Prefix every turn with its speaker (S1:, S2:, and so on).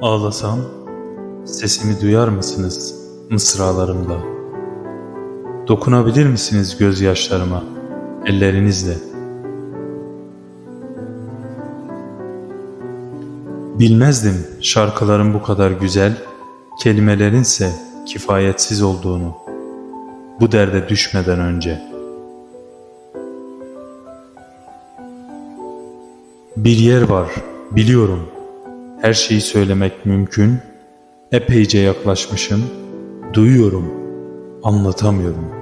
S1: Ağlasam sesimi duyar mısınız mısralarımda? Dokunabilir misiniz gözyaşlarıma ellerinizle? Bilmezdim şarkıların bu kadar güzel, kelimelerinse kifayetsiz olduğunu. Bu derde düşmeden önce. Bir yer var, biliyorum. Her şeyi söylemek mümkün. Epeyce yaklaşmışım. Duyuyorum, anlatamıyorum.''